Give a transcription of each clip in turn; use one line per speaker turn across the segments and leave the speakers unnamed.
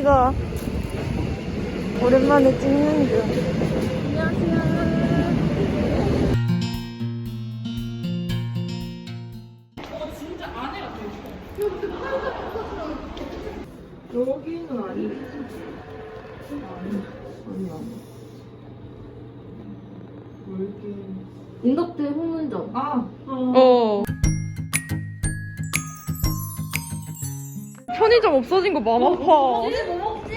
여기가 오랜만에 찍는 중.
여기는 아니. 아니, 아니, 아니. 여기.
인덕대 홍문점.
아,
어. 편의점 없어진 거 마음 아파.
뭐 먹지?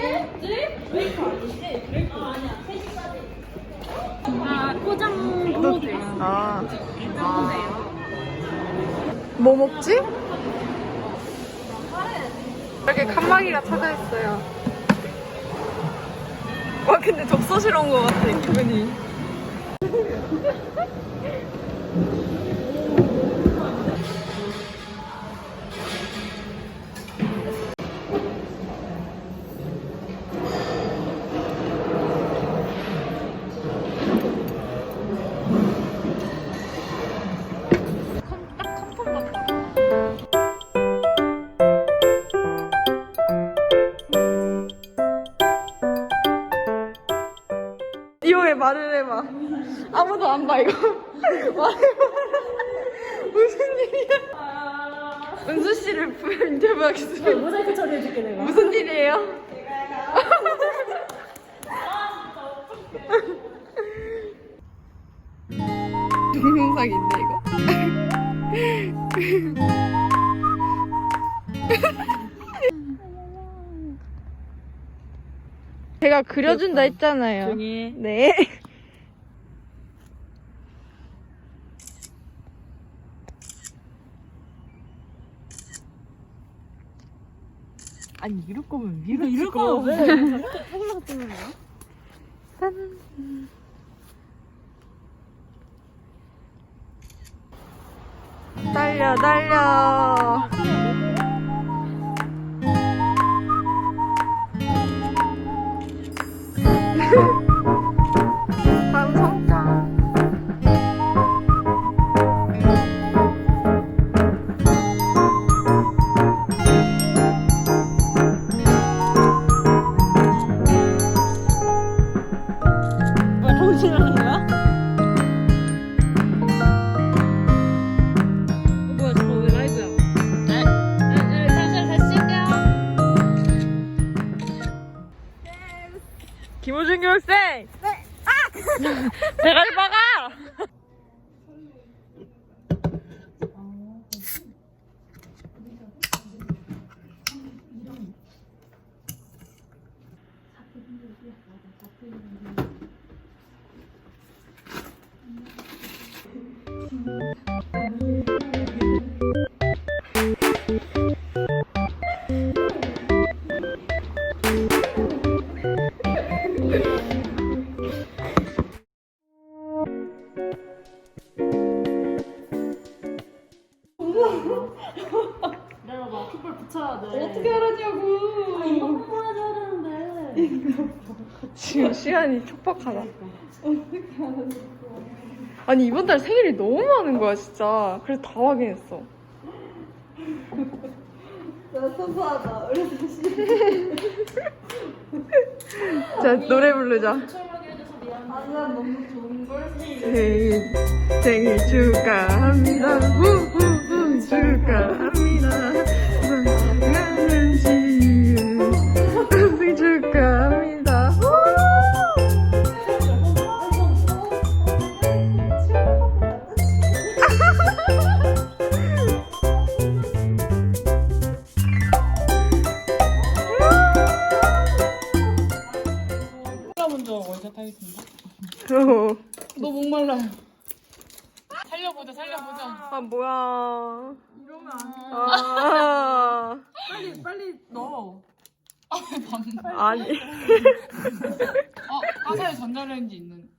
아, 포장 도로도 있어.
아. 뭐 먹지? 이렇게 칸막이가 차가 있어요. 와 근데 적소실 온것 같아. 이 말을 해봐. 아무도 안 봐 이거. 말해봐. 무슨 일이야? 은수 씨를 인터뷰하겠습니다.
모자이크 처리해줄게, 내가.
무슨 일이에요? 동영상인데 이거. 제가 그려준다 했잖아요. 네.
아니, 이럴 거면 위로
이럴. 거면 왜? 해골라서 찍는 거야?
달려 달려.
정신하는 거야? 뭐야, 저거 왜 라이브야? 네? 네, 잠시만 다시 찍을게요.
김호준 교육생. 네. 아! 대가리 박아.
내가 막 킥볼 붙여야 돼.
어떻게 하라냐고.
아, 이거 뽑아줘야 되는데.
지금 시간이 촉박하다. 아니 이번 달 생일이 너무 많은 거야 진짜. 그래서 다 확인했어.
나 소소하다. 우리 다시.
자 노래 부르자. 아,
아나 너무 좋은 걸.
생일 생일 축하합니다. 후후후 축하합니다. 나는
먼저 원샷 하겠습니다.
어.
너 목말라요. 살려보자, 살려보자.
아 뭐야?
이러면 안 돼.
아
빨리, 빨리 넣어.
아니.
어, 화사에 전자레인지 있는.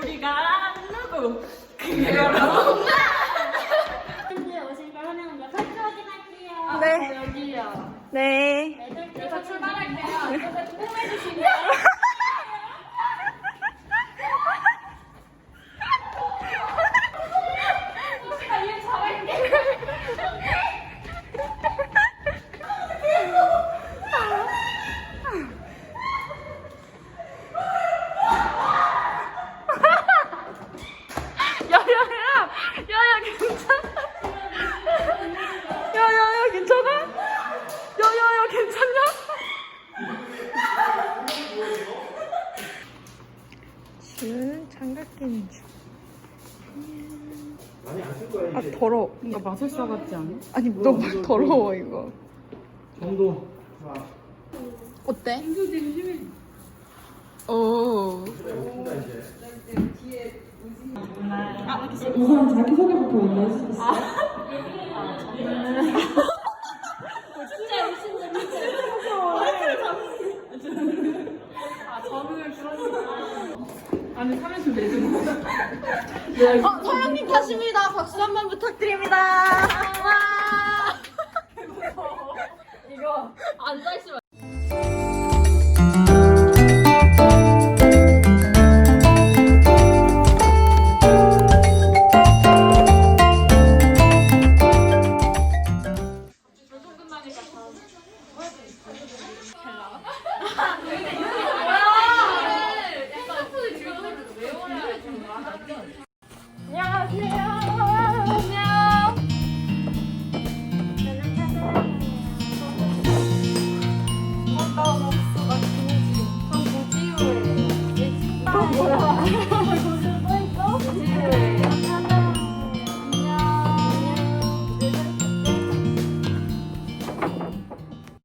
우리가 누구? 현재 오신 걸 환영합니다. 카드 확인할게요.
네.
저 여기요.
네.
여기서 출발할게요. 앉아서 뽀해주시면. 일 잘할게.
이거는 장갑 끼는 중. 아 더러워.
뭔가 마술사 같지 않아?
아니 너무 더러워 이거.
정도.
어때? 오.
우선 자기소개부터 먼저?
아니 3회수 내주는 거.
어 서영님 가십니다. 박수 한 번 부탁드립니다. 와. 이거 앉아있으면.